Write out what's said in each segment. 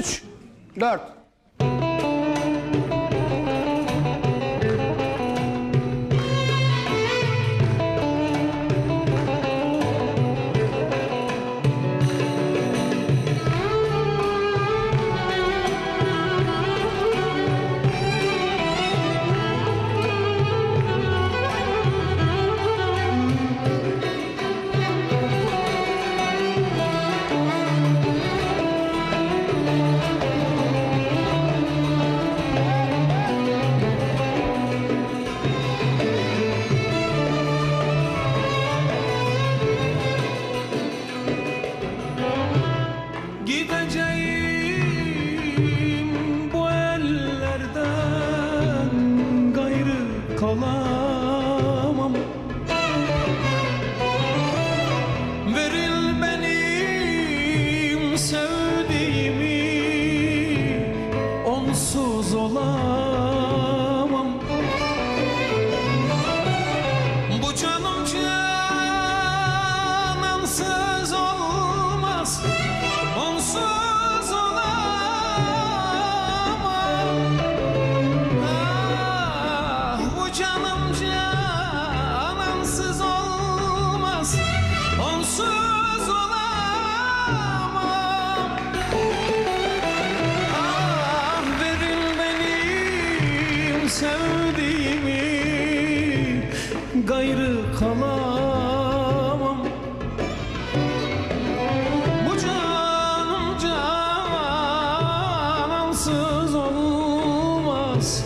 3, 4. so gayrı kalamam. Bu canım canansız olmaz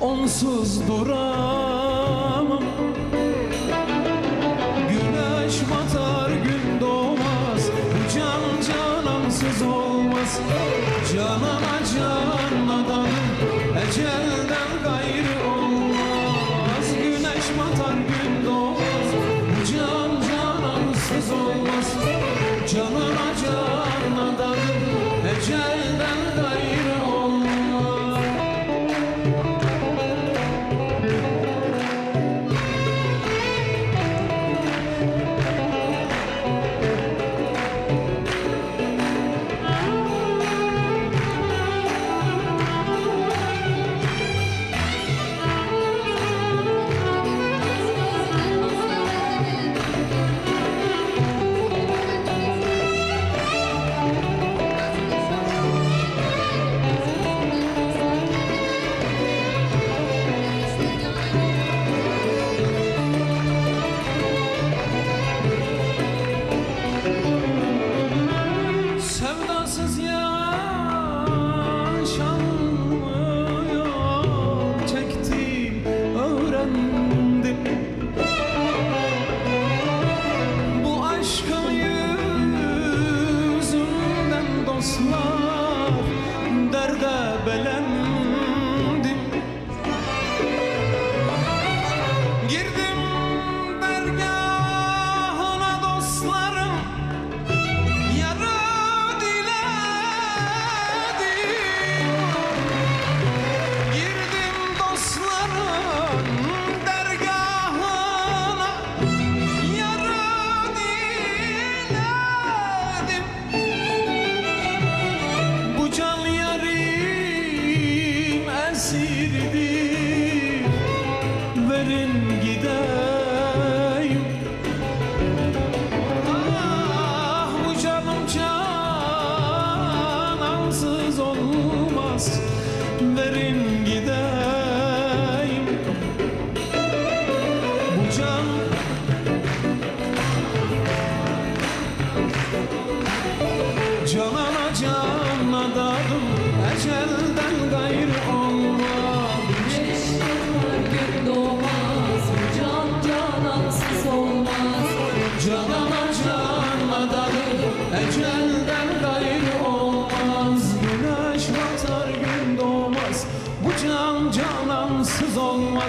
Onsuz duramam. Güneş batar gün doğmaz Bu can canansız olmaz. Canana canadan Ecelden gayrı olmaz. Verin gideyim. Bu can Canana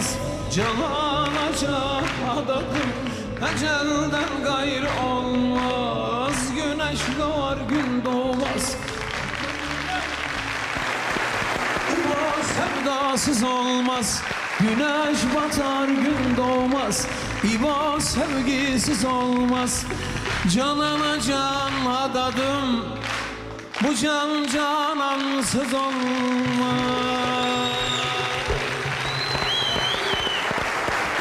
olmaz Canana can adadım Ecelden gayrı olmaz. Güneş doğar gün doğmaz. Bu sevdasız olmaz. Güneş batar gün doğmaz. İbo sevgisiz olmaz. Canana can adadım Bu can canan canansız olmaz